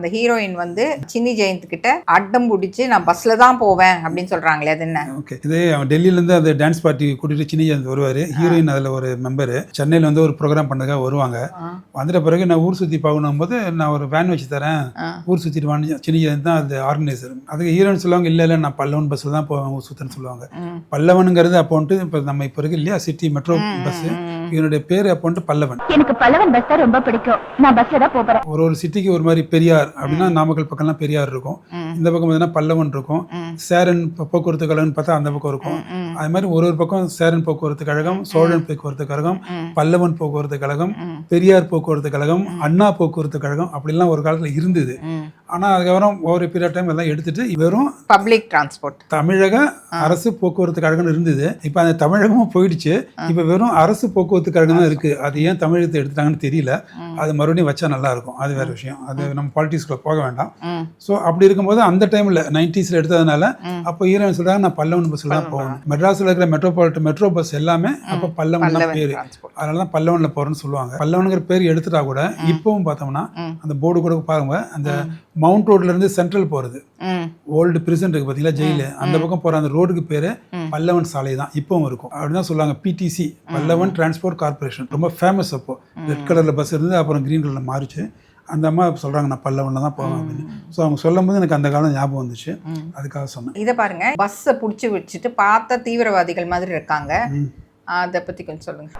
அந்த ஹீரோயின் வந்து சின்னி ஜெயந்த் கிட்ட அட்டம் பிடிச்சி நான் பஸ்ல தான் போவேன் அப்படின்னு சொல்றாங்களே அது என்ன? ஓகே. இதே அவன் டெல்லியிலேருந்து அந்த டான்ஸ் பார்ட்டி கூட்டிட்டு சின்ன வருவார். ஹீரோயின் அதில் ஒரு மெம்பரு சென்னையில் வந்து ஒரு ப்ரோக்ராம் பண்ணதுக்காக வருவாங்க. வந்துட்ட பிறகு நான் ஊர் சுற்றி பார்க்கணும் போது நான் ஒரு வேன் வச்சு தரேன். ஊர் சுற்றிட்டு வாங்க. சின்ன தான் அது ஆர்கனைசர் அதுக்கு ஹீரோயின் சொல்லுவாங்க இல்லை இல்லை நான் பல்லவன் பஸ்ஸில் தான் போவேன் ஊர் சுற்றுன்னு சொல்லுவாங்க. பல்லவனுங்கிறது அப்போ வந்துட்டு இப்போ நம்ம இப்போ இருக்கு இல்லையா? சிட்டி மெட்ரோ பஸ்ஸு இவனுடைய பேர் அப்போ வந்துட்டு பல்லவன். எனக்கு பல்லவன் பஸ் தான் ரொம்ப பிடிக்கும். நான் பஸ்ல தான் போறேன். ஒரு ஒரு சிட்டிக்கு ஒரு மாதிரி பெரியார். அப்படின்னா நாமக்கல் பக்கம்லாம் பெரியார் இருக்கும். இந்த பக்கம் பார்த்தீங்கன்னா பல்லவன் இருக்கும். சேரன் போக்குவரத்து கழகம்னு பார்த்தா அந்த பக்கம் இருக்கும். அது மாதிரி ஒரு ஒரு பக்கம் சேரன் போக்குவரத்து கழகம் சோழன் போக்குவரத்து கழகம். பல்லவன் போக்குவரத்து கழகம். பெரியார் போக்குவரத்து கழகம் அண்ணா போக்குவரத்து கழகம் அப்படிலாம் ஒரு காலத்தில் இருந்தது. ஆனால் அதுக்கப்புறம் ஒரு பீரியட் டைம் எல்லாம் எடுத்துட்டு வெறும் பப்ளிக் டிரான்ஸ்போர்ட் தமிழக அரசு போக்குவரத்து கழகம்னு இருந்தது. இப்போ அந்த தமிழகமும் போயிடுச்சு. இப்போ வெறும் அரசு போக்குவரத்து கழகம் தான் இருக்கு. அது ஏன் தமிழகத்தை எடுத்துட்டாங்கன்னு தெரியல. அது மறுபடியும் வச்சா நல்லா இருக்கும். அது வேற விஷயம். அது நம்ம பாலிட்டிக்ஸ்குள்ள போக வேண்டாம். ஸோ அப்படி இருக்கும்போது அந்த டைமில் நைன்டிஸில் எடுத்ததுனால அப்போ ஹீரோயின் சொல்கிறாங்க நான் பல்லவன் பஸ்ஸில் தான் போகணும். மெட்ராஸில் இருக்கிற மெட்ரோபாலிட்டன் மெட்ரோ பஸ் எல்லாமே அப்போ பல்லவன் தான் பேர். அதனால தான் பல்லவனில் போகிறேன்னு சொல்லுவாங்க. பல்லவனுங்கிற பேர் எடுத்துட்டா கூட இப்பவும் பார்த்தோம்னா. அந்த போர்டு கூட பாருங்க. அந்த மவுண்ட் ரோட்ல இருந்து சென்ட்ரல் போகிறது. ஓல்டு பிரிசன் இருக்கு பார்த்தீங்களா ஜெயிலு. அந்த பக்கம் போகிற அந்த ரோடுக்கு பேர் பல்லவன் சாலை தான். இப்பவும் இருக்கும். அப்படிதான் சொல்லுவாங்க பிடிசி பல்லவன் டிரான்ஸ்போர்ட் கார்பரேஷன் ரொம்ப ஃபேமஸ் அப்போ. ரெட் கலரில் பஸ் இருந்து அப்புறம் க்ரீன் கலரில் மாறிச்சு. அந்த அம்மா சொல்கிறாங்க நான் பல்லவனில் தான் போவேன் அப்படின்னு. ஸோ அவங்க சொல்லும்போது எனக்கு அந்த காலம் ஞாபகம் வந்துச்சு. அதுக்காக சொன்னேன். இதை பாருங்க பஸ்ஸை பிடிச்சி வச்சுட்டு பார்த்த தீவிரவாதிகள் மாதிரி இருக்காங்க. அதை பத்தி கொஞ்சம் சொல்லுங்க.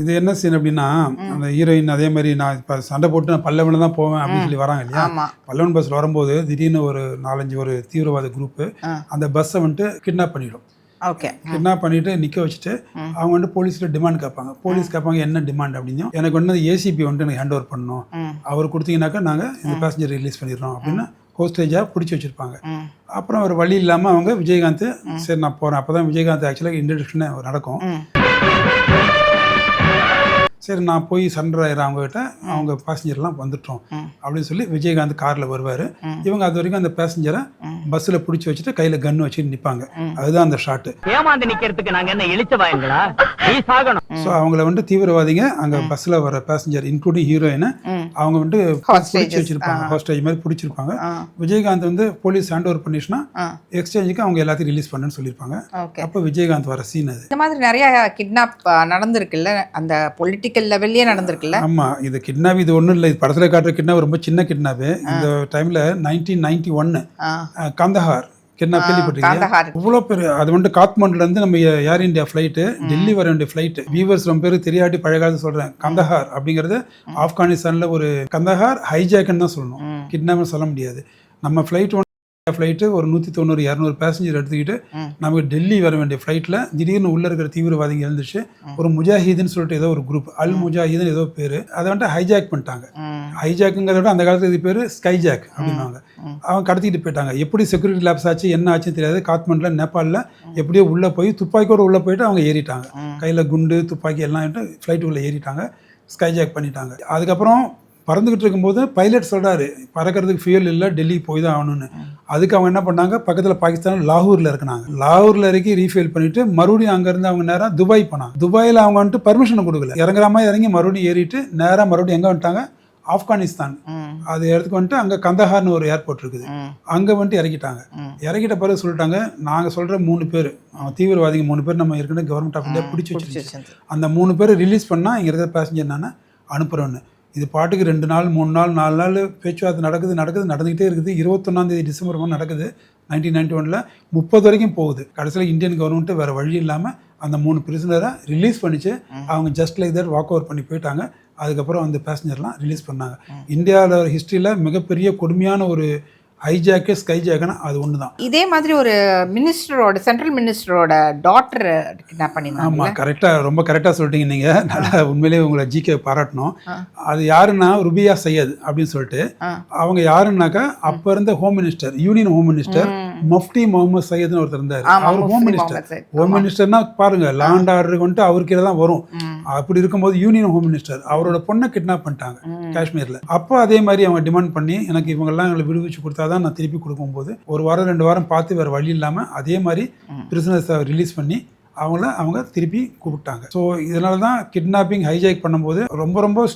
இது என்ன சீன் அப்படின்னா அந்த ஹீரோயின் அதே மாதிரி நான் இப்போ சண்டை போட்டு நான் பல்லவனில் தான் போவேன் அப்படின்னு சொல்லி வராங்க இல்லையா? பல்லவன் பஸ்ஸில் வரும்போது திடீர்னு ஒரு நாலஞ்சு ஒரு தீவிரவாத குரூப்பு. அந்த பஸ்ஸை வந்துட்டு கிட்னாப் பண்ணிடும். ஓகே. கிட்னாப் பண்ணிட்டு நிற்க வச்சுட்டு அவங்க வந்து போலீஸில் டிமாண்ட் கேட்பாங்க. போலீஸ் கேட்பாங்க என்ன டிமாண்ட் அப்படின்னா எனக்கு வந்து ஏசிபி வந்துட்டு எனக்கு ஹேண்ட் ஓவர் பண்ணணும். அவர் கொடுத்தீங்கன்னாக்கா நாங்கள் இந்த பேசஞ்சர் ரிலீஸ் பண்ணிடுறோம் அப்படின்னு ஹோஸ்டேஜாக பிடிச்சி வச்சிருப்பாங்க. அப்புறம் ஒரு வழி இல்லாமல் அவங்க விஜயகாந்த் சரி நான் போகிறேன் அப்போ தான் விஜயகாந்த் ஆக்சுவலாக இன்ட்ரடக்ஷனே நடக்கும். சரி நான் போய் சண்டர் ஆயிடுறேன் அவங்ககிட்ட அவங்க பேசஞ்சர்லாம் வந்துட்டோம். அப்படின்னு சொல்லி விஜயகாந்த் காரில் வருவார். இவங்க அது வரைக்கும் அந்த பேசஞ்சரை பஸ்ஸில் பிடிச்சி வச்சுட்டு கையில் கன்று வச்சுட்டு நிற்பாங்க அதுதான் அந்த ஷாட்டு ஏமாந்து நிக்கிறதுக்கு நாங்க என்ன இழிச்ச வாயங்களா? நீ சாகணும். ஸோ அவங்கள வந்து தீவிரவாதிங்க அங்கே பஸ்ஸில் வர பேசஞ்சர் இன்க்ளூடிங் ஹீரோயினை. அவங்க வந்து Hostages. பிடிச்சி வச்சிருப்பாங்க. ஹாஸ்டேஜ் மாதிரி பிடிச்சிருப்பாங்க. விஜயகாந்த் வந்து போலீஸ் ஹேண்ட் ஓவர் பண்ணிச்சுன்னா. எக்ஸ்சேஞ்சுக்கு அவங்க எல்லாத்தையும் ரிலீஸ் பண்ணுன்னு சொல்லியிருப்பாங்க. அப்போ விஜயகாந்த் வர சீன் அது. இந்த மாதிரி நிறைய கிட்னாப் நடந்திருக்குல்ல அந்த பொலிட்டிக்கல் லெவல்லயே நடந்திருக்குல்ல? ஆமா. இது கிட்னாப் இது ஒன்றும் இல்லை. இது படத்தில் காட்டுற கிட்னாப் ரொம்ப சின்ன கிட்னாப்பு இந்த டைமில் நைன்டீன் நைன்டி ஒன்று. கந்தஹார் கிட்னாப் கேள்விப்பட்டிருக்கீங்க இவ்வளோ பேர் அது வந்துட்டு காத்மண்டுலேருந்து நம்ம ஏர் இந்தியா ஃப்ளைட்டு டெல்லி வர வேண்டிய ஃப்ளைட்டு வியூவர்ஸ் ரொம்ப பேர் தெரியாட்டி பழைய காலத்து சொல்கிறேன் கந்தஹார் அப்படிங்கிறது ஆப்கானிஸ்தானில் ஒரு கந்தஹார் ஹைஜாக்குன்னு தான் சொல்லணும். கிட்னாப்னு சொல்ல முடியாது. நம்ம ஃப்ளைட் ஃப்ளைட்டு ஒரு நூற்றி தொண்ணூறு இரநூறு பேசஞ்சர் எடுத்துக்கிட்டு. நமக்கு டெல்லி வர வேண்டிய ஃப்ளைட்டில் திடீர்னு உள்ளே இருக்கிற தீவிரவாதிங்க எழுந்துச்சு ஒரு முஜாஹிதுன்னு சொல்லிட்டு ஏதோ ஒரு குரூப் அல் முஜாஹிதுன்னு ஏதோ பேர். அதை வந்துட்டு ஹைஜாக் பண்ணிட்டாங்க. ஹைஜாக்குங்கிறத விட அந்த காலத்துல இது பேர் ஸ்கைஜாக் அப்படின்னாங்க. அவங்க கடத்திட்டு போயிட்டாங்க. எப்படி செக்யூரிட்டி லேப்ஸ் ஆச்சு என்ன ஆச்சுன்னு தெரியாது. காத்மண்டில் நேபாளில் எப்படியோ உள்ளே போய் துப்பாக்கியோட உள்ளே போயிட்டு அவங்க ஏறிட்டாங்க. கையில் குண்டு துப்பாக்கி எல்லாம் ஃப்ளைட்டுக்குள்ளே ஏறிட்டாங்க. ஸ்கைஜாக் பண்ணிட்டாங்க. அதுக்கப்புறம் பறந்துக்கிட்டு இருக்கும்போது பைலட் சொல்கிறாரு பறக்கிறதுக்கு ஃபியூல் இல்லை டெல்லி போய் தான் ஆகணும்னு. அதுக்கு அவங்க என்ன பண்ணாங்க பக்கத்தில் பாகிஸ்தான் லாகூரில் இருக்கிறாங்க. லாகூரில் இறக்கி ரீஃபில் பண்ணிட்டு மறுபடியும் அங்கேருந்து அவங்க நேராக துபாய் போனாங்க. துபாயில் அவங்க வந்துட்டு பர்மிஷன் கொடுக்கல. இறங்குற மாதிரி இறங்கி மறுபடியும் ஏறிட்டு நேராக மறுபடியும் எங்கே வந்துட்டாங்க? ஆப்கானிஸ்தான். அது இடத்துக்கு வந்துட்டு அங்கே கந்தஹார்னு ஒரு ஏர்போர்ட் இருக்குது. அங்கே வந்துட்டு இறக்கிட்டாங்க. இறக்கிட்ட பிறகு சொல்லிட்டாங்க நாங்கள் சொல்கிற மூணு பேர் அவன் தீவிரவாதிங்க மூணு பேர் நம்ம ஏற்கனவே கவர்மெண்ட் ஆஃப் இந்தியா பிடிச்சி வச்சிருந்து. அந்த மூணு பேர் ரிலீஸ் பண்ணால் இங்கே இருக்கிற பேசஞ்சர் என்னன்னா அனுப்புகிறோன்னு இது பாட்டுக்கு ரெண்டு நாள் மூணு நாள் நாலு நாள் பேச்சுவார்த்தை நடக்குது நடக்குது நடந்துகிட்டே இருக்குது. இருபத்தொன்னாந்தேதி டிசம்பர் ஒன்று நடக்குது. நைன்டீன் நைன்டி ஒனில் முப்பது வரைக்கும் போகுது. கடைசியில் இந்தியன் கவர்மெண்ட்டு வேறு வழி இல்லாமல் அந்த மூணு பிரிசனரை ரிலீஸ் பண்ணிச்சு. அவங்க just like that walk over பண்ணி போயிட்டாங்க. அதுக்கப்புறம் அந்த பேசஞ்சர்லாம் ரிலீஸ் பண்ணாங்க. இந்தியாவில் ஹிஸ்ட்ரியில் மிகப்பெரிய கொடுமையான ஒரு ஹைஜாக்கு ஸ்கைஜாக்குன்னா அது ஒன்று தான் இதே மாதிரி ஒரு மினிஸ்டரோட சென்ட்ரல் மினிஸ்டரோட டாட்டர் கிட்னாப் பண்ணிருந்தாங்க ஆமாம் கரெக்டாக ரொம்ப கரெக்டாக சொல்லிட்டீங்க நீங்கள் நல்லா உண்மையிலேயே உங்களை ஜிகே பாராட்டணும். அது யாருன்னா ருபியா சையத் அப்படின்னு சொல்லிட்டு. அவங்க யாருன்னாக்கா அப்போ இருந்த home minister union home minister Mufti Mohammad சையத்னு ஒருத்தர் இருந்தார். அவர் ஹோம் மினிஸ்டர். ஹோம் மினிஸ்டர்னா பாருங்க லாண்ட் ஆர்டருக்கு வந்துட்டு அவருக்கு தான் வரும். அப்படி இருக்கும்போது யூனியன் ஹோம் மினிஸ்டர் அவரோட பொண்ணை கிட்னாப் பண்ணிட்டாங்க. காஷ்மீரில். அப்போ அதே மாதிரி அவங்க டிமாண்ட் பண்ணி எனக்கு இவங்கெல்லாம் எங்களை விடுவிச்சு கொடுத்தா தான் நான் திருப்பி கொடுக்கும்போது ஒரு வாரம் ரெண்டு வாரம் பார்த்து வேறு வழி இல்லாமல் அதே மாதிரி பிரிசனர்ஸை ரிலீஸ் பண்ணி அவங்கள அவங்க திருப்பி கூப்பிட்டாங்க. ஸோ இதனால தான் கிட்னாப்பிங் ஹைஜாக் பண்ணும்போது ரொம்ப ரொம்ப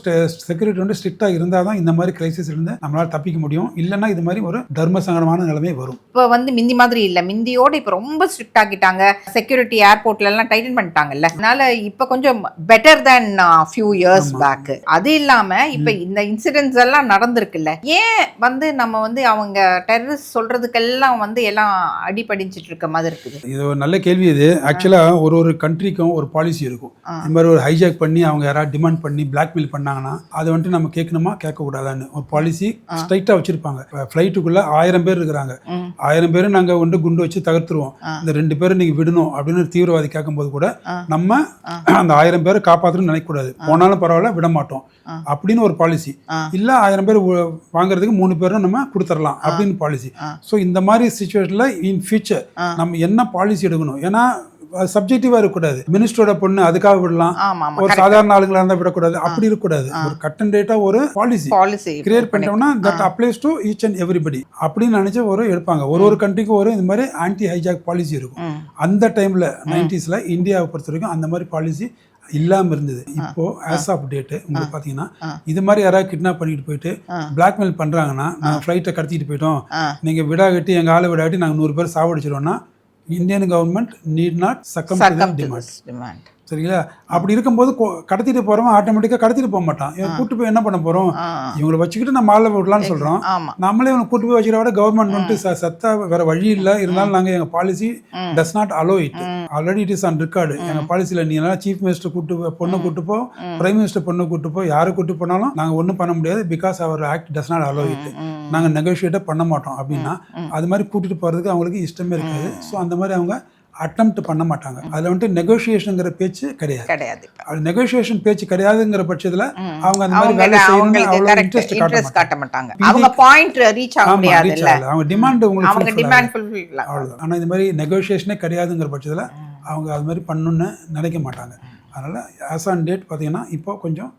செக்யூரிட்டி வந்து ஸ்ட்ரிக்டாக இருந்தால் தான் இந்த மாதிரி கிரைசிஸ் இருந்து நம்மளால் தப்பிக்க முடியும். இல்லைன்னா இது மாதிரி ஒரு தர்ம சங்கடமான நிலைமை வரும். இப்போ வந்து மிந்தி மாதிரி இல்ல. மிந்தியோட இப்போ ரொம்ப ஸ்ட்ரிக்ட் ஆக்கிட்டாங்க. செக்யூரிட்டி ஏர்போர்ட்ல எல்லாம் டைட்டன் பண்ணிட்டாங்கல்ல. அதனால இப்போ கொஞ்சம் better then few years back அது இல்லாம இப்போ இந்த இன்சிடென்ட்ஸ் எல்லாம் நடந்திருக்குல்ல. ஏன் வந்து நம்ம வந்து அவங்க டெரரிஸ்ட் சொல்றதுக்கெல்லாம் வந்து எல்லாம் அடிபடிஞ்சிட்டு இருக்க மாதிரி இருக்குது? இது ஒரு நல்ல கேள்வி இது. ஆக்சுவலாக ஒரு ஒரு கண்ட்ரிக்கும் ஒரு பாலிசி இருக்கும். இந்த மாதிரி ஒரு ஹைஜாக் பண்ணி அவங்க யாராவது டிமாண்ட் பண்ணி பிளாக்மெயில் பண்ணாங்கன்னா அதை வந்துட்டு நம்ம கேட்கணுமா கேட்கக்கூடாதான்னு ஒரு பாலிசி ஸ்ட்ரைட்டாக வச்சிருப்பாங்க ஃப்ளைட்டுக்குள்ள ஆயிரம் பேர் இருக்கிறாங்க. ஆயிரம் பேர் நாங்கள் வந்து குண்டு வச்சு தகர்த்துருவோம். இந்த ரெண்டு பேரும் நீங்கள் விடணும் அப்படின்னு ஒரு தீவிரவாதி கேட்கும்போது கூட. நம்ம அந்த ஆயிரம் பேரை காப்பாற்றணும்னு நினைக்கக்கூடாது போனாலும் பரவாயில்ல விட மாட்டோம். அப்படின்னு ஒரு பாலிசி. இல்ல ஆயிரம் பேர் வாங்குறதுக்கு மூணு பேரும் நம்ம கொடுத்துடலாம் அப்படின்னு பாலிசி. ஸோ இந்த மாதிரி சுச்சுவேஷன்ல இன் ஃபியூச்சர். நம்ம என்ன பாலிசி எடுக்கணும் ஏன்னா சப்ஜெக்டிவா இருக்கக்கூடாது. மினிஸ்டரோட பொண்ணு அதுக்காக விடலாம். ஒரு சாதாரண ஆளுங்களா இருந்தா விடக்கூடாது. அப்படி இருக்கக்கூடாது. ஒரு கட் அண்ட் டேட்டா ஒரு பாலிசி பாலிசி கிரியேட் பண்ணிட்டோம்னா that applies to each and everybody அப்படின்னு நினைச்சு ஒரு எடுப்பாங்க. ஒரு ஒரு கண்ட்ரிக்கும் ஒரு இந்த மாதிரி ஆன்டி ஹைஜாக் பாலிசி இருக்கும். அந்த டைம்ல நைன்டிஸ்ல இந்தியாவை பொறுத்த வரைக்கும் அந்த மாதிரி பாலிசி இல்லாம இருந்தது. இப்போ ஆஸ் ஆஃப் டேட் உங்களுக்கு பாத்தீங்கன்னா ஆ. இது மாதிரி யாராவது கிட்னாப் பண்ணிட்டு போயிட்டு. பிளாக்மெயில் பண்றாங்கன்னா நான் ஃப்ளைட்டை கடத்திட்டு போயிட்டோம். ஆ. நீங்க விடாகட்டி எங்க ஆளை விடாட்டி நாங்க நூறு பேர் சாவடிச்சிடுவோம்னா Indian government need not succumb succumb to demand this demand சரிங்களா? அப்படி இருக்கும்போது கடத்திட்டு போறவன் ஆட்டோமேட்டிக்கா கடத்திட்டு போக மாட்டான். இவன் கூட்டு போய் என்ன பண்ண போறோம்? இவங்களை வச்சுக்கிட்டு நம்ம ஆளை விடலாம்னு சொல்றோம். நம்மளே இவனை கூட்டு போய் வச்சுக்கிற விட கவர்மெண்ட் வந்துட்டு சத்தா வேற வழி இல்லை. இருந்தாலும் நாங்க எங்க policy. Does not allow it already it is on record எங்க பாலிசியில நீ எல்லாம் சீஃப் மினிஸ்டர் கூட்டு பொண்ணை கூட்டு போ பிரைம் மினிஸ்டர் பொண்ணை கூட்டு போ யாரை கூட்டு போனாலும் நாங்க ஒண்ணும் பண்ண முடியாது. Because our act does not allow it நாங்க நெகோஷியேட்டே பண்ண மாட்டோம் அப்படின்னா அது மாதிரி கூட்டிட்டு போறதுக்கு அவங்களுக்கு இஷ்டமே இருக்காது. ஸோ அந்த மாதிரி அவங்க அட்டெம்ப்ட் பண்ண மாட்டாங்க. அதுல வந்துட்டு நெகோஷியேஷனுங்கிற பேச்சு கிடையாது. கிடையாது. அது நெகோஷியேஷன் பேச்சு கிடையாதுங்கிற பட்சத்துல. அவங்க அந்த மாதிரி வேலை கரெக்ட் இன்ட்ரெஸ்ட் காட்ட மாட்டாங்க. அவங்க பாயிண்ட் ரீச் ஆக முடியாது. அவங்க டிமாண்ட் உங்களுக்கு அவங்க டிமாண்ட். ஃபுல்ஃபில் அவ்வளவுதான். ஆனா இந்த மாதிரி நெகோஷியேஷனே கிடையாதுங்கிற பட்சத்துல அவங்க அது மாதிரி பண்ணணும்னு நினைக்க மாட்டாங்க. அதனால ஆஸ் ஆன் டேட் பார்த்தீங்கன்னா இப்போ கொஞ்சம்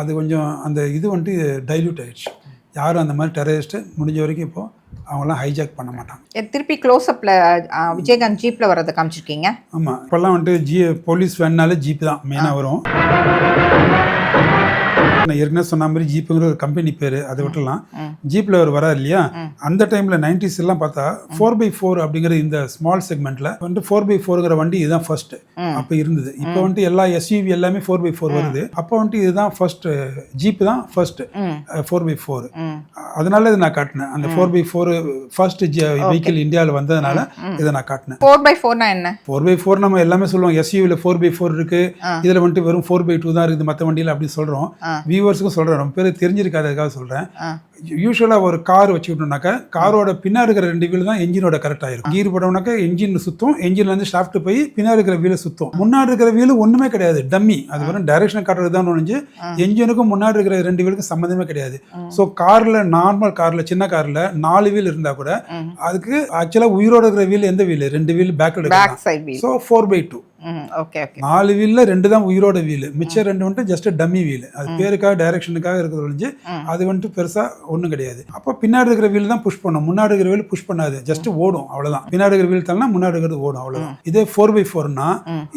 அது கொஞ்சம் அந்த இது வந்துட்டு டைல்யூட் ஆயிடுச்சு. யாரும் அந்த மாதிரி டெரரிஸ்ட் முடிஞ்ச வரைக்கும் இப்போ அவங்களாம் ஹைஜாக் பண்ண மாட்டாங்க. திருப்பி க்ளோஸ் அப்ல விஜயகாந்த் ஜீப்ல வரதை காமிச்சிருக்கீங்க? ஆமா. இப்போல்லாம் வந்துட்டு ஜி போலீஸ் வேணுனாலே ஜீப் தான் மெயினாக வரும். நான் ஏற்கனவே சொன்ன மாதிரி ஜீப்புங்கிற ஒரு கம்பெனி பேர் அதை விட்டுலாம் ஜீப்பில் அவர் வராது இல்லையா? அந்த டைமில் நைன்டிஸ் எல்லாம் பார்த்தா ஃபோர் பை ஃபோர் அப்படிங்கிற இந்த ஸ்மால் செக்மெண்ட்டில் வந்துட்டு ஃபோர் பை ஃபோருங்கிற வண்டி இதுதான் ஃபர்ஸ்ட் அப்போ இருந்தது. இப்போ வந்துட்டு எல்லா எஸ்யூவி எல்லாமே ஃபோர் பை ஃபோர் வருது. அப்போ வந்துட்டு இதுதான் ஃபர்ஸ்ட் ஜீப் தான் ஃபர்ஸ்ட். Four by four. அதனால இதை நான் காட்டினேன். அந்த four by four first vehicle இந்தியாவில் வந்ததுனால இதை நான் காட்டினேன். ஃபோர் பை ஃபோர்னா என்ன? ஃபோர் பை ஃபோர் நம்ம எல்லாமே சொல்லுவோம். எஸ்யூவில் ஃபோர் பை ஃபோர் இருக்கு. இதுல வந்துட்டு வெறும் ஃபோர் பை டூ தான் இருக்குது. மற்ற வண்டியில் அப்படி சொல்றோம். ஆ. வியூவர்ஸுக்கும் சொல்கிறேன் ரொம்ப பேர் தெரிஞ்சிருக்காது அதுக்காக சொல்றேன் யூஸ்வலாக ஒரு கார் வச்சுக்கிட்டோம்னாக்கா காரோட பின்னாடி இருக்கிற ரெண்டு வீல் தான் என்ஜினோட கரெக்டாக இருக்கும். கீர் போட்டோம்னாக்கா என்ஜின் சுத்தும் என்ஜின்ல இருந்து ஷாஃப்ட் போய் பின்னாடி இருக்கிற வீல சுத்தும். முன்னாடி இருக்கிற வீல் ஒண்ணுமே கிடையாது டம்மி அது வெறும் டைரக்ஷன் காட்டுறது தான் ஒழிஞ்சு என்ஜினுக்கும் முன்னாடி இருக்கிற ரெண்டு வீலுக்கும் சம்மந்தமே கிடையாது. ஸோ கார்ல நார்மல் கார்ல சின்ன கார்ல நாலு வீல் இருந்தா கூட. அதுக்கு ஆக்சுவலா உயிரோட இருக்கிற வீல் எந்த வீல் ரெண்டு வீல் பேக்கில் ஸோ ஃபோர் பை டூ நாலு வீல்ல ரெண்டு தான் உயிரோட வீல் மிச்சம் ரெண்டு வந்துட்டு ஜஸ்ட் டம்மி வீல் அது பேருக்காக டைரக்ஷனுக்காக இருக்கிறது ஒழிஞ்சு அது வந்துட்டு பெருசா ஒண்ணும் கிடையாது. அப்போ பின்னாடி இருக்கிற வீல் தான் புஷ் பண்ணும். முன்னாடி இருக்கிற வீல் புஷ் பண்ணாது. ஜஸ்ட் ஓடும் அவ்வளவுதான். பின்னாடி இருக்கிற வீல் தள்ளனா முன்னாடி இருக்கிறது ஓடும் அவ்வளவுதான். இதே ஃபோர் பை ஃபோர்னா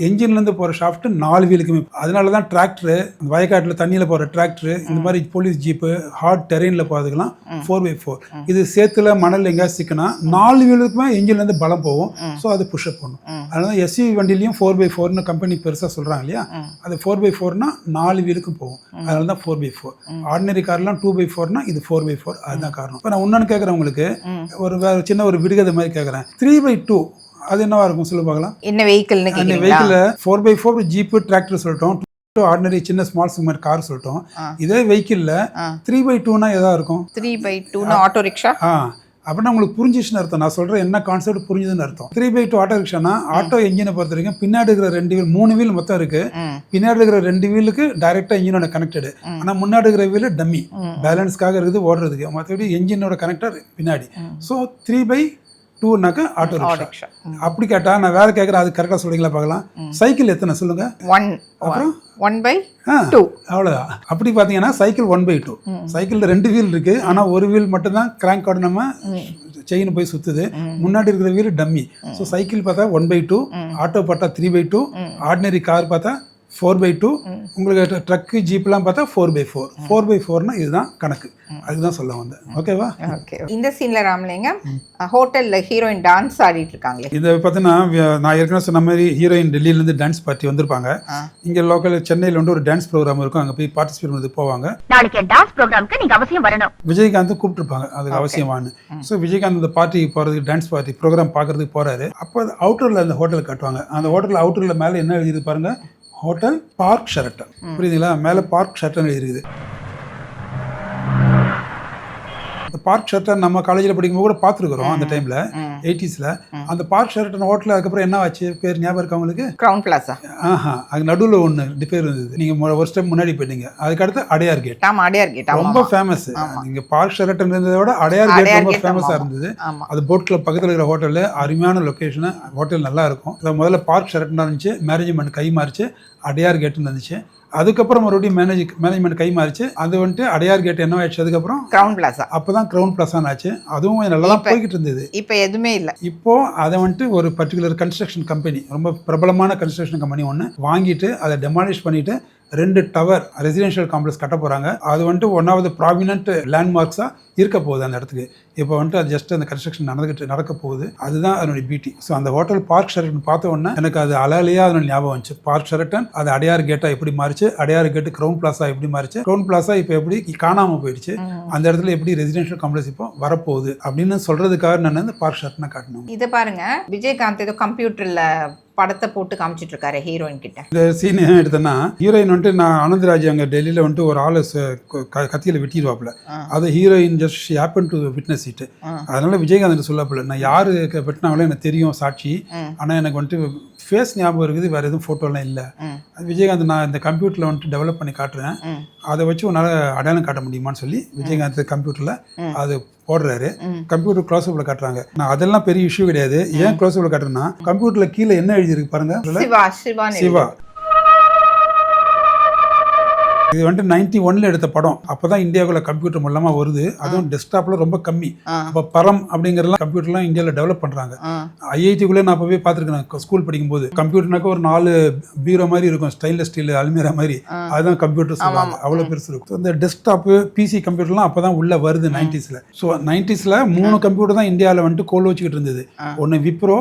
என்ஜின்ல இருந்து போற ஷாஃப்ட் நாலு வீலுக்குமே அதனால தான் டிராக்டர் வயக்காட்டுல தண்ணியில போற டிராக்டர் இந்த மாதிரி போலீஸ் ஜீப்பு ஹார்ட் டெரெயின்ல போறதுக்கெல்லாம் ஃபோர் பை ஃபோர் இது சேத்துல மணல் எங்கேயா சிக்கினா நாலு வீலுக்குமே என்ஜின்ல இருந்து பலம் போகும். ஸோ அது புஷ் அப் பண்ணும். அதனால எஸ்யூவி வண்டிலையும் ஃபோர் பை ஃபோர்னு கம்பெனி பெருசா சொல்றாங்க இல்லையா? அது ஃபோர் பை ஃபோர்னா நாலு வீலுக்கும் போகும். அதனால தான் ஃபோர் பை ஃபோர் ஆர்டினரி கார்லாம் டூ பை ஃபோர்னா இது ஃபோர் பை ஃபோர் அதுதான் காரணம். இப்போ நான் இன்னொன்று கேட்குறேன் உங்களுக்கு. ஒரு வேற சின்ன ஒரு விடுகதை மாதிரி கேட்குறேன் த்ரீ பை டூ அது என்னவா இருக்கும் சொல்ல பார்க்கலாம். என்ன வெஹிக்கிள்னு அந்த vehicle four by four jeep tractor சொல்லிட்டோம். டூ ஆர்டினரி சின்ன ஸ்மால் செக்மெண்ட் கார் சொல்லிட்டோம். இதே வெஹிக்கிளில். த்ரீ பை டூனா எதா இருக்கும்? த்ரீ பை டூனா ஆட்டோ ரிக்ஷா ஆ. அப்படின்னா உங்களுக்கு புரிஞ்சிச்சுன்னு அர்த்தம். நான் சொல்கிறேன் என்ன கான்செப்ட் புரிஞ்சுதுன்னு அர்த்தம். த்ரீ பை டூ ஆட்டோ ரிக்ஷானா ஆட்டோ என்ஜினை பொறுத்த வரைக்கும் பின்னாடி இருக்கிற ரெண்டு வீல் மூணு வீல் மொத்தம் இருக்கு. பின்னாடி இருக்கிற ரெண்டு வீலுக்கு டைரெக்டாக என்ஜினோட கனெக்டடு ஆனால் முன்னாடி இருக்கிற வீல் டம்மி பேலன்ஸ்க்காக இருக்குது ஓடுறதுக்கு. மற்றபடி என்ஜினோட கனெக்டர் பின்னாடி. ஸோ த்ரீ பை டூனாக்கா ஆட்டோ ரிக்ஷா அப்படி கேட்டா நான் வேற கேட்குறேன் அது கரெக்டாக சொல்றீங்களா பார்க்கலாம். சைக்கிள் எத்தனை சொல்லுங்க? ஒன் ஒன் பை டூ அவ்வளோதான் அப்படி பார்த்தீங்கன்னா சைக்கிள் ஒன் பை டூ சைக்கிளில் ரெண்டு வீல் இருக்கு. ஆனால் ஒரு வீல் மட்டும்தான் கிராங்கோட நம்ம செயின் போய் சுத்துது. முன்னாடி இருக்கிற வீல் டம்மி ஸோ சைக்கிள் பார்த்தா ஒன் பை டூ ஆட்டோ பார்த்தா three by two ordinary car பார்த்தா ஃபோர் பை டூ உங்களுக்கு ட்ரக்கு ஜீப்லாம் பார்த்தா four by four four by ஃபோர்னா இதுதான் கணக்கு. அதுதான் சொல்ல வந்தேன். ஓகேவா ஓகே இந்த சீன்ல ராமலிங்கம் ஹோட்டல்ல ஹீரோயின் டான்ஸ் ஆடிட்டு இருக்காங்களே இதை பார்த்தீங்கன்னா நான் ஏற்கனவே சொன்ன மாதிரி ஹீரோயின் டெல்லியிலேருந்து டான்ஸ் பார்ட்டி வந்திருப்பாங்க. இங்கே லோக்கல் சென்னையில் வந்து ஒரு டான்ஸ் ப்ரோக்ராம் இருக்கும். அங்கே போய் பார்ட்டிசிபேட் பண்ணி போவாங்க. நாளைக்கு டான்ஸ் ப்ரோக்ராம்க்கு நீங்க அவசியம் வரணும். விஜயகாந்த் கூப்பிட்டுருப்பாங்க. அதுக்கு அவசியமானு ஸோ விஜயகாந்த் அந்த பார்ட்டிக்கு போகிறதுக்கு டான்ஸ் பார்ட்டி ப்ரோக்ராம் பார்க்கறதுக்கு போறாரு. அப்போ அவுட்டரில் அந்த ஹோட்டல் கட்டுவாங்க. அந்த ஹோட்டல் அவுட்டரில் மேலே என்ன எழுதிது பாருங்க. Hotel park Sheraton. புரியுதுங்களா? மேலே பார்க் ஷெரட்டன் எழுதிருக்குது இந்த பார்க் ஷெரட்டன் நம்ம காலேஜில் படிக்கும்போது கூட பார்த்துருக்குறோம் அந்த டைமில் எயிட்டிஸில் அந்த பார்க் ஷெரட்டன் ஹோட்டல் அதுக்கப்புறம் என்ன ஆச்சு? பேர் ஞாபகம் இருக்கா உங்களுக்கு? கிரவுன் பிளாசா ஆஹா அது நடுவில் ஒன்று பேர் இருந்தது. நீங்கள் ஒரு ஸ்டெப் முன்னாடி போயிட்டீங்க. அதுக்கடுத்து அடையார் கேட் ஆமா அடையார் கேட் ரொம்ப ஃபேமஸ் நீங்க பார்க் ஷெரட்டன் இருந்ததை விட அடையார் கேட் ரொம்ப gate ஃபேமஸா ஆமா. இருந்தது. அது போட் கிளப் பக்கத்துல இருக்கிற ஹோட்டலு அருமையான லொகேஷனு ஹோட்டல் நல்லா இருக்கும். முதல்ல பார்க் ஷெரட்டன் இருந்துச்சு. மேனேஜ்மெண்ட் கை மாறிச்சு. அடையார் கேட்டுன்னு இருந்துச்சு. அதுக்கப்புறம் மறுபடியும் மேனேஜ் மேனேஜ்மெண்ட் கை மாறிச்சு. அது வந்துட்டு அடையார் கேட் என்ன ஆயிடுச்சு? அதுக்கப்புறம் கிரவுன் பிளாசா அப்பதான் கிரவுன் பிளஸான் ஆச்சு அதுவும் கொஞ்சம் நல்லா தான் போய்கிட்டு இருந்தது. இப்ப எதுவுமே இல்ல. இப்போ அதை வந்துட்டு ஒரு பர்டிகுலர் கன்ஸ்ட்ரக்ஷன் கம்பெனி ரொம்ப பிரபலமான கன்ஸ்ட்ரக்ஷன் கம்பெனி ஒன்று வாங்கிட்டு அதை டெமாலிஷ் பண்ணிட்டு ரெண்டு டவர் ரெசிடென்ஷியல் காம்ப்ளெக்ஸ் கட்ட போறாங்க. அது வந்துட்டு ஒன் ஆஃப் த ப்ராமினன்ட் லேண்ட்மார்க்ஸாக இருக்க போகுது அந்த இடத்துக்கு. இப்போ வந்துட்டு அது ஜஸ்ட் அந்த கன்ஸ்ட்ரக்ஷன் நடந்துகிட்டு நடக்க போகுது அதுதான் அதனுடைய பியூட்டி ஸோ அந்த ஹோட்டல் பார்க் ஷெரட்டன் பார்த்த உடனே எனக்கு அது அலையிலேயே அதனுடைய ஞாபகம் வந்துச்சு. பார்க் ஷெரட்டன் அது அடையார் கேட்டா எப்படி மாறிச்சு? அடையார் கேட்டு க்ரௌன் பிளாஸா எப்படி மாறிச்சு? க்ரௌன் பிளாஸா இப்போ எப்படி காணாம போயிடுச்சு? அந்த இடத்துல எப்படி ரெசிடென்ஷியல் காம்ப்ளெக்ஸ் இப்போ வரப்போகுது? அப்படின்னு சொல்றதுக்காக நான் வந்து பார்க் ஷெரட்டனை காட்டணும் இத பாருங்க. விஜயகாந்த் ஏதோ கம்ப்யூட்டர்ல படத்தை போட்டு காமிச்சிட்டு இருக்காரு ஹீரோயின் கிட்ட. இந்த சீன் ஏன் எடுத்தேன்னா ஹீரோயின் வந்துட்டு நான் ஆனந்தராஜ் அங்கே டெல்லியில் வந்துட்டு ஒரு ஆளை கத்தியில வெட்டிடுவாப்புல அதை heroine just happen to witness it அதனால விஜயகாந்த் சொல்லப்பில்ல நான் யாரு வெட்டினாங்களோ எனக்கு தெரியும் சாட்சி. ஆனால் எனக்கு வந்துட்டு ஃபேஸ் ஞாபகம் இருக்குது வேற எதுவும் ஃபோட்டோலாம் இல்லை. அது விஜயகாந்த் நான் இந்த கம்ப்யூட்டரில் வந்துட்டு டெவலப் பண்ணி காட்டுறேன். அதை வச்சு உன்னால் அடையாளம் காட்ட முடியுமான்னு சொல்லி விஜயகாந்த் கம்ப்யூட்டரில் அது போடுறாரு. கம்ப்யூட்டர் க்ளோஸ்அப்பில் காட்டுறாங்க. நான் அதெல்லாம் பெரிய இஷ்யூ கிடையாது. ஏன் க்ளோஸ்அப்பில் காட்டுறேன்னா கம்ப்யூட்டரில் கீழே என்ன எழுதியிருக்கு பாருங்க? சிவா இது வந்துட்டு நைன்டி ஒன்ல எடுத்த படம். அப்பதான் இந்தியாவுக்குள்ள கம்ப்யூட்டர் மூலமா வருது. அதுவும் டெஸ்க்டாப்ல ரொம்ப கம்மி. அப்ப பரம் அப்படிங்கறதெல்லாம் கம்ப்யூட்டர்லாம் இந்தியாவில் டெவலப் பண்றாங்க. ஐஐடிக்குள்ளே நான் அப்பவே பார்த்துருக்கேன். ஸ்கூல் படிக்கும்போது. கம்ப்யூட்டர்னாக்க ஒரு நாலு பீரோ மாதிரி இருக்கும். ஸ்டைன்லெஸ் ஸ்டீல் அல்மீரா மாதிரி. அதுதான் கம்ப்யூட்டர் சொல்லுவாங்க. அவ்வளோ பெருசு இருக்கும். இந்த டெஸ்க்டாப்பு பிசி கம்ப்யூட்டர்லாம் அப்பதான் உள்ள வருது நைன்டிஸ்ல ஸோ நைன்டிஸ்ல மூணு கம்ப்யூட்டர் தான் இந்தியாவில் வந்துட்டு கோல் வச்சுக்கிட்டு இருந்தது. ஒன்று விப்ரோ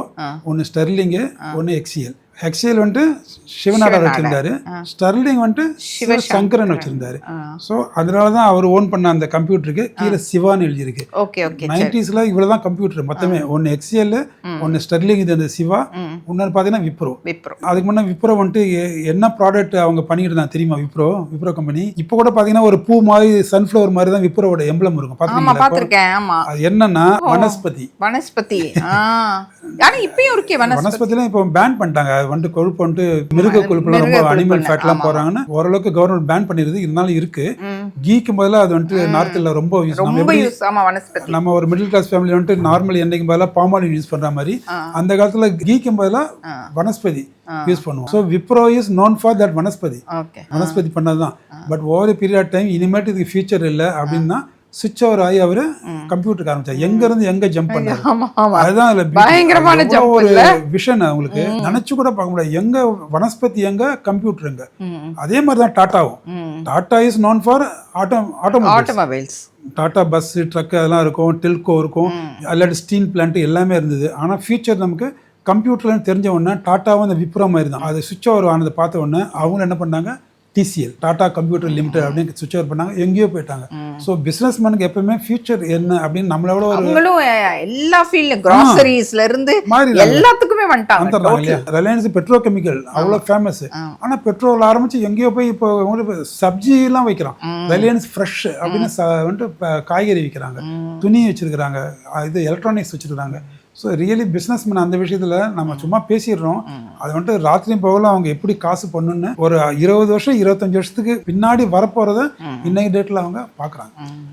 ஒன்று ஸ்டெர்லிங்கு ஒன்று எக்ஸிஎல். எக்ஸிஎல் வந்துட்டு சிவநாடர் வச்சிருந்தாரு. ஸ்டெர்லிங் வந்துட்டு சிவசங்கரன். வச்சிருந்தாரு. ஸோ அதனால தான் அவர் ஓன் பண்ண அந்த கம்ப்யூட்டருக்கு கீழே சிவான்னு எழுதியிருக்கு. நைன்டிஸ்ல இவ்வளவுதான் கம்ப்யூட்டர் மொத்தமே. ஒன்னு எக்ஸிஎல் ஒன்னு ஸ்டெர்லிங் இது அந்த சிவா. இன்னொரு பாத்தீங்கன்னா விப்ரோ. அதுக்கு முன்னே விப்ரோ வந்துட்டு என்ன ப்ராடக்ட் அவங்க பண்ணிட்டு இருந்தாங்க தெரியுமா விப்ரோ? விப்ரோ கம்பெனி இப்போ கூட பாத்தீங்கன்னா ஒரு பூ மாதிரி சன்ஃப்ளவர் மாதிரி தான் விப்ரோவோட எம்பளம் இருக்கும். ஆமா அது என்னன்னா வனஸ்பதி. வனஸ்பதி. ஆ. ஆனா இப்பயும் இருக்கே வனஸ்பதி. வனஸ்பதிலாம் இப்போ பேன் பண்ணிட்டாங்க. வந்துட்டு கொழுப்பு வந்துட்டு மிருக கொழுப்புலாம் ரொம்ப அனிமல் ஃபேட்லாம் ஆமா. போறாங்கன்னு ஓரளவுக்கு கவர்மெண்ட் பேன் பண்ணிருது இருந்தாலும் இருக்கு. கீக்கும் பதிலா அது வந்துட்டு நார்த்தில் ரொம்ப யூஸ் நம்ம ஒரு மிடில் கிளாஸ் ஃபேமிலி வந்துட்டு நார்மல் எண்ணெய்க்கு பதிலாக பாமாலின் யூஸ் பண்ற மாதிரி அந்த காலத்துல கீக்கும் பதிலாக வனஸ்பதி யூஸ் பண்ணுவோம். So Wipro is known for that vanaspati. Vanaspati பண்ணதுதான் but over period time இனிமேட்டு இதுக்கு ஃபியூச்சர் இல்லை அப்படின்னா சுவிட்ச் ஓவர் ஆகி அவரு கம்ப்யூட்டருக்கு ஆரம்பிச்சார். எங்க இருந்து எங்க ஜம்ப் பண்ணாரு அதுதான் அதுல. பயங்கரமான ஒரு? விஷன் அவங்களுக்கு. நினைச்சு கூட பார்க்க முடியாது. எங்க வனஸ்பதி எங்க கம்ப்யூட்டர் எங்க. அதே மாதிரி தான் டாட்டாவும். Tata is known for auto automobile automobiles Tata bus truck அதெல்லாம் இருக்கும் டெல்கோ இருக்கும். இல்லாட்டி ஸ்டீல் பிளான்ட் எல்லாமே இருந்தது. ஆனால் ஃபியூச்சர் நமக்கு கம்ப்யூட்டர்லன்னு தெரிஞ்ச உடனே டாட்டாவும் அந்த விப்ரோ மாதிரி தான். அது சுவிட்ச் ஓவர் ஆனதை பார்த்த உடனே அவங்க என்ன பண்ணாங்க? டிசிஎல் டாடா கம்ப்யூட்டர் லிமிடெட் அப்படின்னு சுவிட்ச் ஓவர் பண்ணாங்க. எங்கேயோ போயிட்டாங்க. ஸோ பிஸ்னஸ் மேனுக்கு எப்பவுமே ஃபியூச்சர் என்ன அப்படின்னு நம்மளோட ஒரு எல்லா ஃபீல்ட்ல கிராசரிஸ்ல இருந்து. எல்லாத்துக்குமே வந்துட்டாங்க. ரிலையன்ஸ் பெட்ரோ கெமிக்கல் அவ்வளோ ஃபேமஸ் ஆனா பெட்ரோல் ஆரம்பிச்சு எங்கேயோ போய் இப்போ உங்களுக்கு சப்ஜி எல்லாம் வைக்கிறான். ரிலையன்ஸ் ஃப்ரெஷ் அப்படின்னு வந்துட்டு காய்கறி விற்கிறாங்க துணி வச்சிருக்கிறாங்க. இது எலக்ட்ரானிக்ஸ் வச்சிருக்காங்க ஸோ ரியலி பிஸ்னஸ்மேன் அந்த விஷயத்தில் நம்ம சும்மா பேசிடுறோம். அது வந்துட்டு ராத்திரியும் பகலும் அவங்க எப்படி காசு பண்ணணும்னு ஒரு இருபது வருஷம் இருபத்தஞ்சு வருஷத்துக்கு பின்னாடி வரப்போகிறத இன்னைக்கு டேட்டில் அவங்க பார்க்குறாங்க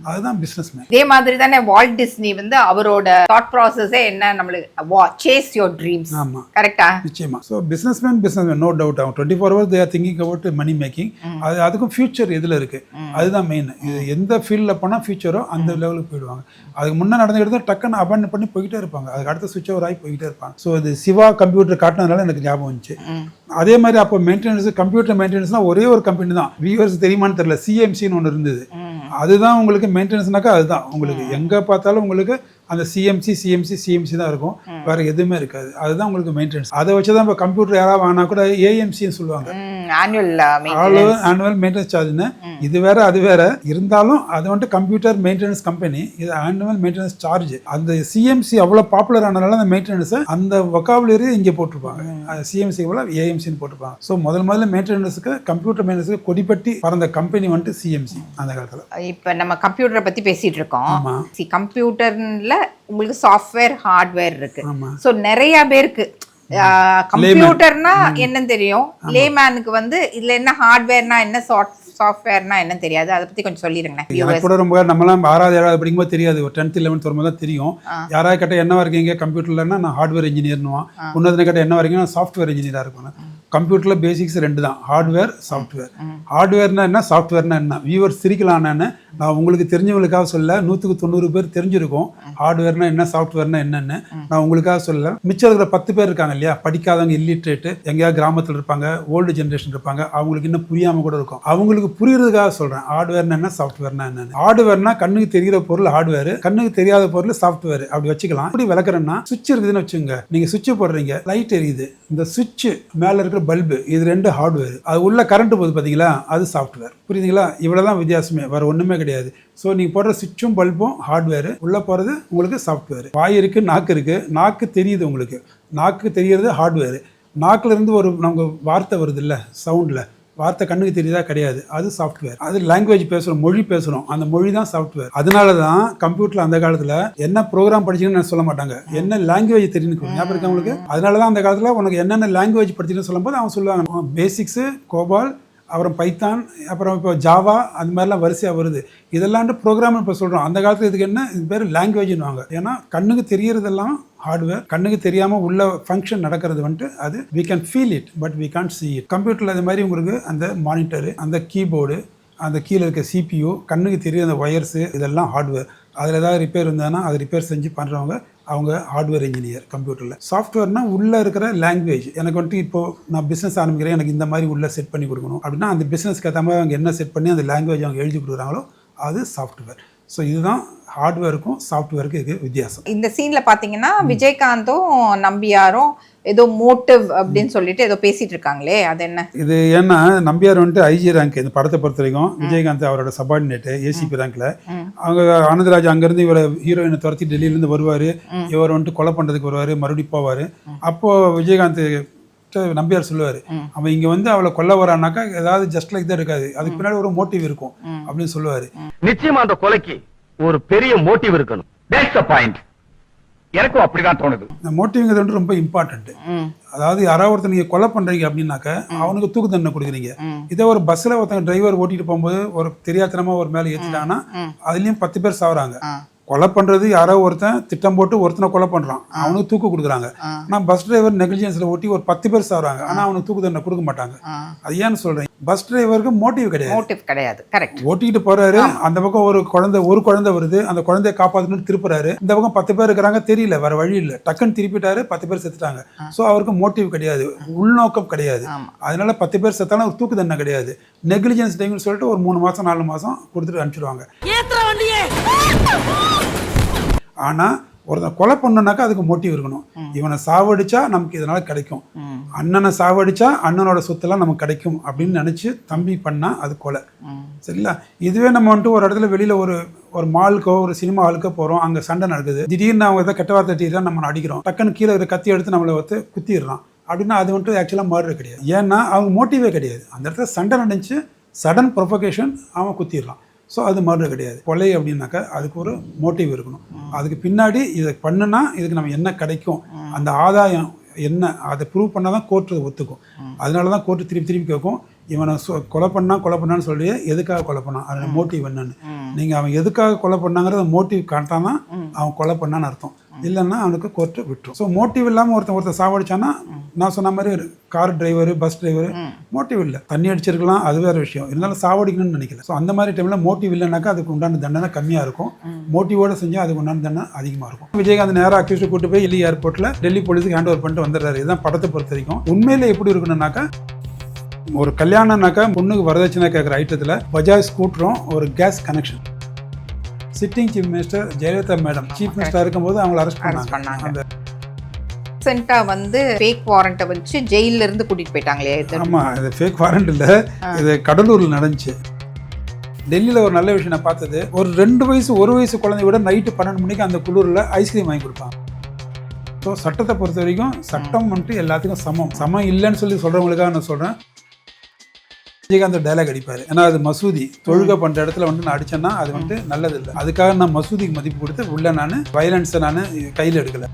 அதுதான் பிஸ்னஸ்மேன் இதே மாதிரி தானே வால்ட் டிஸ்னி வந்து அவரோட தாட் ப்ராசஸே என்ன? நம்மளுக்கு சேஸ் யோர் ட்ரீம்ஸ் ஆமாம் கரெக்டா நிச்சயமா. So businessman businessman no doubt அவங்க twenty four hour they're thinking about money making அது அதுக்கும் ஃபியூச்சர் எதில் இருக்கு. அதுதான் மெயின் இது எந்த ஃபீல்டில் போனால் ஃபியூச்சரோ அந்த லெவலுக்கு போயிடுவாங்க. அதுக்கு முன்னே நடந்துக்கிட்டு டக்குன்னு அபண்ட் பண்ணி போய்கிட்டே இருப்பாங்க. அதுக்கு அடுத்த சுவிட்ச் ஓவர் ஆகி போய்கிட்டே இருப்பாங்க. ஸோ இது சிவா கம்ப்யூட்டர் காட்டினதுனால எனக்கு ஞாபகம் வந்துச்சு. அதே மாதிரி அப்போ மெயின்டெனன்ஸ் கம்ப்யூட்டர் மெயின்டெனன்ஸ்னா ஒரே ஒரு கம்பெனி தான். வியூவர்ஸ் தெரியுமான்னு தெரியல. சிஎம்சின்னு ஒன்று இருந்தது. அதுதான் உங்களுக்கு மெயின்டெனன்ஸ்னாக்கா அதுதான். உங்களுக்கு எங்கே பார்த்தாலும் உங்களுக்கு அந்த சிஎம்சி சிஎம்சி சிஎம்சி தான் இருக்கும். வேற எதுவுமே இருக்காது. அதுதான் உங்களுக்கு மெயின்டெனன்ஸ் அதை வச்சு தான் இப்போ கம்ப்யூட்டர் யாராவது வாங்கினா கூட ஏஎம்சின்னு சொல்லுவாங்க. ஆனுவல் மெயின்டெனன்ஸ் சார்ஜ்னு இது வேற அது வேற. இருந்தாலும் அது வந்துட்டு கம்ப்யூட்டர் மெயின்டெனன்ஸ் கம்பெனி இது ஆனுவல் மெயின்டெனன்ஸ் சார்ஜ் அந்த சிஎம்சி அவ்வளோ பாப்புலர் ஆனதுனால அந்த மெயின்டெனன்ஸை அந்த வொக்காபுலரி இங்கே போட்டிருப்பாங்க. சிஎம்சி போல ஏஎம்சின்னு போட்டிருப்பாங்க. ஸோ முதல் முதல்ல மெயின்டெனன்ஸுக்கு கம்ப்யூட்டர் மெயின்டெனன்ஸுக்கு கொடிப்பட்டி பறந்த கம்பெனி வந்துட்டு சிஎம்சி அந்த காலத்தில். இப்ப நம்ம கம்ப்யூட்டரை பத்தி பேசிட்டு இருக்கோம். கம்ப்யூட்டர்ல உங்களுக்கு சாஃப்ட்வேர் ஹார்ட்வேர் இருக்கு. ஆமா. சோ நிறைய பேருக்கு கம்ப்யூட்டர்னா என்னன்னு தெரியும். லேமேனுக்கு வந்து இதுல என்ன ஹார்ட்வேர்னா என்ன சாஃப்ட்வேர்னா என்ன தெரியாது. அதை பத்தி கொஞ்சம் எனக்கு கூட ரொம்ப நம்மலாம் ஆறாவது ஏழாவது படிக்கும்போது தெரியாது. ஒரு டென்த் லெவன்த் வரும்போது தான் தெரியும். யாராவது கேட்டால் என்ன இருக்கீங்க? கம்ப்யூட்டர்லன்னா நான் ஹார்ட்வேர் இன்ஜினியர்னுவான் இன்னொரு கேட்டால் என்ன வரீங்க நான் சாஃப்ட்வேர் இன்ஜினியராக இருக்கணும் கம்ப்யூட்டரில் பேசிக்ஸ் ரெண்டு தான். ஹார்ட்வேர் சாஃப்ட்வேர் ஹார்ட்வேர்னா என்ன? சாஃப்ட்வேர்னா என்ன? வியூவர் சிரிக்கலான்னு நான் உங்களுக்கு தெரிஞ்சவங்களுக்காக சொல்ல நூற்றுக்கு தொண்ணூறு பேர் தெரிஞ்சிருக்கும். ஹார்ட்வேர்னா என்ன? சாஃப்ட்வேர்னா என்னன்னு. நான் உங்களுக்காக சொல்ல மிச்சம் இருக்கிற பத்து பேர் இருக்காங்க இல்லையா? படிக்காதவங்க இல்லிட்ரேட்டு எங்கேயாவது கிராமத்தில் இருப்பாங்க ஓல்டு ஜென்ரேஷன் இருப்பாங்க அவங்களுக்கு இன்னும் புரியாமல் கூட இருக்கும். அவங்களுக்கு புரியுறதுக்காக சொல்கிறேன் ஹார்ட்வேர்னா என்ன சாஃப்ட்வேர்னா என்னன்னு. ஹார்ட்வேர்னா கண்ணுக்கு தெரிகிற பொருள் ஹார்ட்வேர் கண்ணுக்கு தெரியாத பொருள் சாஃப்ட்வேர் அப்படி வச்சுக்கலாம். அப்படி விளக்குறேன்னா சுவிட்ச் இருக்குதுன்னு வச்சுங்க நீங்கள் சுவிட்ச் போடுறீங்க லைட் எரியுது. இந்த சுவிட்ச் மேலே இருக்கிற பல்பு இது ரெண்டு ஹார்ட்வேர் அது உள்ள கரண்ட் போகுது பார்த்தீங்களா அது சாஃப்ட்வேர் புரியுதுங்களா? இவ்வளோ தான் வித்தியாசமே வேறு ஒன்றுமே கிடையாது. ஸோ நீங்கள் போடுற சுவிட்சும் பல்பும் ஹார்ட்வேர் உள்ளே போகிறது உங்களுக்கு சாஃப்ட்வேர் வாய் இருக்குது நாக்கு இருக்குது நாக்கு தெரியுது உங்களுக்கு. நாக்கு தெரியறது ஹார்ட்வேர் நாக்குல இருந்து ஒரு நமக்கு வார்த்தை வருது இல்லை சவுண்டில் வார்த்தை கண்ணுக்கு தெரியுதா? கிடையாது. அது சாஃப்ட்வேர் அது லாங்குவேஜ் பேசுகிறோம் மொழி பேசுகிறோம் அந்த மொழி தான் சாஃப்ட்வேர் அதனால தான் கம்ப்யூட்டரில் அந்த காலத்தில் என்ன ப்ரோக்ராம் படிச்சீங்கன்னு சொல்ல மாட்டாங்க. என்ன லாங்குவேஜ் தெரியும்னு ஞாபகம் இருக்கா உங்களுக்கு? அதனால தான் அந்த காலத்தில் உனக்கு என்னென்ன லாங்குவேஜ் படிச்சுன்னு சொல்லும்போது அவங்க சொல்லுவாங்க. பேசிக்ஸு கோபால் அப்புறம் பைத்தான் அப்புறம் இப்போ ஜாவா அந்த மாதிரிலாம் வரிசையாக வருது. இதெல்லாம் ப்ரோக்ராம் இப்போ சொல்கிறோம் அந்த காலத்தில் இதுக்கு என்ன? இது பேர் லாங்குவேஜ்னுவாங்க ஏன்னா கண்ணுக்கு தெரியறதெல்லாம் ஹார்ட்வேர் கண்ணுக்கு தெரியாமல் உள்ள ஃபங்க்ஷன் நடக்கிறது வந்துட்டு அது we can feel it but we can't see it கம்ப்யூட்டரில் அது மாதிரி உங்களுக்கு அந்த மானிட்டரு அந்த கீபோர்டு அந்த கீழே இருக்க சிபியூ கண்ணுக்கு தெரியும் அந்த ஒயர்ஸு இதெல்லாம் ஹார்ட்வேர் அதில் ஏதாவது ரிப்பேர் இருந்தாங்கன்னா அதை ரிப்பேர் செஞ்சு பண்ணுறவங்க அவங்க ஹார்ட்வேர் இன்ஜினியர் கம்ப்யூட்டரில் சாஃப்ட்வேர்னா உள்ளே இருக்கிற லாங்குவேஜ் எனக்கு வந்துட்டு இப்போ நான் பிஸ்னஸ் ஆரம்பிக்கிறேன் எனக்கு இந்த மாதிரி உள்ள செட் பண்ணி கொடுக்கணும். அப்படின்னா அந்த பிஸ்னஸ்க்கு ஏற்ற மாதிரி அவங்க என்ன செட் பண்ணி அந்த லாங்குவேஜ் அவங்க எழுதி கொடுக்குறாங்களோ அது சாஃப்ட்வேர் ஸோ இதுதான் ஹார்ட்வேருக்கும் சாஃப்ட்வேருக்கும் இது வித்தியாசம். இந்த சீன்ல பாத்தீங்கன்னா விஜயகாந்தும் நம்பியாரும் ஏதோ மோட்டிவ் அப்படின்னு சொல்லிட்டு ஏதோ பேசிட்டு இருக்காங்களே அது என்ன? இது ஏன்னா நம்பியார் வந்துட்டு ஐஜி ரேங்க் இந்த படத்தை பொறுத்த வரைக்கும் விஜயகாந்த் அவரோட சபார்டினேட்டு ஏசிபி ரேங்க்ல அவங்க ஆனந்தராஜ் அங்கேருந்து இவரை ஹீரோயினை துரத்தி டெல்லியிலேருந்து வருவார். இவர் வந்துட்டு கொலை பண்ணுறதுக்கு வருவார் மறுபடியும் போவார். அப்போ விஜயகாந்த் கிட்ட நம்பியார் சொல்லுவார். அவன் இங்கே வந்து அவளை கொல்ல வரானாக்கா ஏதாவது ஜஸ்ட் லைக் தான் இருக்காது. அதுக்கு பின்னாடி ஒரு மோட்டிவ் இருக்கும் அப்படின்னு சொல்லுவார். நிச்சயமா அந்த கொலைக்கு ஒரு பெரிய மோட்டிவ் இருக்கணும். தட்ஸ் த பாயிண்ட் எனக்கும் அப்படிதான் தோணுது. இந்த மோட்டிவ்ங்கிறது வந்து ரொம்ப இம்பார்ட்டன்ட் அதாவது யாராவது ஒருத்தர் நீங்க கொலை பண்றீங்க அப்படின்னாக்க அவனுக்கு தூக்கு தண்டனை கொடுக்குறீங்க. இதே ஒரு பஸ்ல ஒருத்தங்க டிரைவர் ஓட்டிட்டு போகும்போது ஒரு தெரியாத்தனமா ஒரு மேல ஏத்திட்டாங்கன்னா அதுலயும் பத்து பேர் சாவறாங்க. கொலை பண்றது யாரோ ஒருத்தன் திட்டம் போட்டு ஒருத்தனை கொலை பண்றான். அவனுக்கு தூக்கு கொடுக்குறாங்க. ஆனா பஸ் டிரைவர் நெக்லிஜென்ஸ்ல ஓட்டி ஒரு பத்து பேர் சாவறாங்க. ஆனா அவனுக்கு தூக்கு தண்டனை கொடுக்க மாட்டாங்க. அது ஏன்னு சொல்றேன் பஸ் டிரைவருக்கு மோட்டிவ் கிடையாது. மோட்டிவ் கிடையாது. கரெக்ட் ஓட்டிட்டு போறாரு. அந்த பக்கம் ஒரு குழந்தை ஒரு குழந்தை வருது. அந்த குழந்தைய காப்பாத்தணும்னு திருப்புறாரு. இந்த பக்கம் பத்து பேர் இருக்கிறாங்க தெரியல. வேற வழி இல்ல. டக்குன்னு திருப்பிட்டாரு பத்து பேர் செத்துட்டாங்க. சோ அவருக்கு மோட்டிவ் கிடையாது. உள்நோக்கம் கிடையாது. அதனால பத்து பேர் செத்தாலும் ஒரு தூக்கு தண்டனை கிடையாது. நெக்லிஜென்ஸ் டைம்னு சொல்லிட்டு ஒரு மூணு மாசம் நாலு மாசம் கொடுத்துட்டு அனுப்பிச்சிடுவாங்க. ஆனா ஒருத்தன் கொலை பண்ணனாக்கா அதுக்கு மோட்டிவ் இருக்கணும். இவனை சாவடிச்சா நமக்கு இதனால கிடைக்கும். அண்ணனை சாவடிச்சா அண்ணனோட சொத்தெல்லாம் நமக்கு கிடைக்கும் அப்படின்னு நினைச்சு தம்பி பண்ணா அது கொலை. சரிங்களா? இதுவே நம்ம வந்துட்டு ஒரு இடத்துல வெளியில ஒரு ஒரு மாலுக்கோ ஒரு சினிமா ஹாலுக்கோ போறோம். அங்க சண்டை நடக்குது. திடீர்னு அவங்க ஏதாவது கெட்ட வார்த்தை தீரா நம்ம அடிக்கிறோம் டக்குன்னு கீழே இருக்கிற கத்தி எடுத்து நம்மளை வந்து குத்திடுறான். அப்படின்னா அது வந்துட்டு ஆக்சுவலாக மர்டர் கிடையாது. ஏன்னா அவங்க மோட்டிவே கிடையாது. அந்த இடத்துல சண்டை நடந்துச்சு. சடன் ப்ரொபகேஷன் அவன் குத்திடுறான். ஸோ அது மர்டர் கிடையாது. கொலை அப்படின்னாக்கா அதுக்கு ஒரு மோட்டிவ் இருக்கணும். அதுக்கு பின்னாடி இதை பண்ணுனா இதுக்கு நம்ம என்ன கிடைக்கும்? அந்த ஆதாயம் என்ன? அதை ப்ரூவ் பண்ணால் தான் கோர்ட்டு ஒத்துக்கும். அதனால தான் கோர்ட்டு திருப்பி திருப்பி கேட்கும். இவனை சொ- கொலை பண்ணா கொலை பண்ணான்னு சொல்லி எதுக்காக கொலை பண்ணான் அதோட மோட்டிவ் என்னன்னு. நீங்கள் அவன் எதுக்காக கொலை பண்ணாங்கிறத மோட்டிவ் காட்டானா அவன் கொலை பண்ணான்னு அர்த்தம். இல்லைன்னா அவனுக்கு கோர்ட்டு விட்டுரும். ஸோ மோட்டிவ் இல்லாமல் ஒருத்தன் ஒருத்தன் சாவடிச்சானா நான் சொன்ன மாதிரி car driver bus driver motive இல்லை. தண்ணி அடிச்சிருக்கலாம் அது வேற விஷயம். இருந்தாலும் சாவடிக்கணும்னு நினைக்கல. ஸோ அந்த மாதிரி டைமில் மோட்டிவ் இல்லைனாக்கா அதுக்கு உண்டான தண்டனை கம்மியாக இருக்கும். மோட்டிவோட செஞ்சால் அதுக்கு உண்டான தண்டனை அதிகமாக இருக்கும். விஜயகாந்த் நேராக அக்யூஸ்ட் கூட்டு போய் டெல்லி ஏர்போர்ட்டில் டெல்லி போலீஸுக்கு ஹேண்ட் ஓவர் பண்ணிட்டு வந்துடுறாரு. இதுதான் படத்தை பொறுத்த வரைக்கும். உண்மையில எப்படி இருக்கணும்னாக்கா ஒரு கல்யாணம்னாக்கா பொண்ணுக்கு வரதட்சணை கேட்குற ஐட்டத்தில் பஜாஜ் ஸ்கூட்டரும் ஒரு gas connection sitting chief minister Jayalalithaa madam chief minister இருக்கும்போது அவங்கள அரெஸ்ட் பண்ணாங்க. அந்த ரீசெண்டா வந்து ஃபேக் வாரண்ட்டை வச்சு ஜெயில்ல இருந்து கூட்டிட்டு போயிட்டாங்களே ஆமாம் இது ஃபேக் வாரண்ட் இல்லை. இது கடலூரில் நடந்துச்சு. டெல்லியில் ஒரு நல்ல விஷயம் நான் பார்த்தது ஒரு ரெண்டு வயசு ஒரு வயசு குழந்தைய விட நைட்டு பன்னெண்டு மணிக்கு அந்த குளிரில் ஐஸ்கிரீம் வாங்கி கொடுப்பாங்க. ஸோ சட்டத்தை பொறுத்த வரைக்கும் சட்டம் வந்துட்டு எல்லாத்துக்கும் சமம். சமம் இல்லைன்னு சொல்லி சொல்கிறவங்களுக்காக நான் சொல்கிறேன் விஜயகாந்த் டைலாக் அடிப்பார். ஏன்னா அது மசூதி. தொழுகை பண்ணுற இடத்துல வந்து நான் அடிச்சேன்னா அது வந்து நல்லது இல்லை அதுக்காக நான் மசூதிக்கு மதிப்பு கொடுத்து உள்ள நான் வயலன்ஸை நான் கையில் எடுக்கல.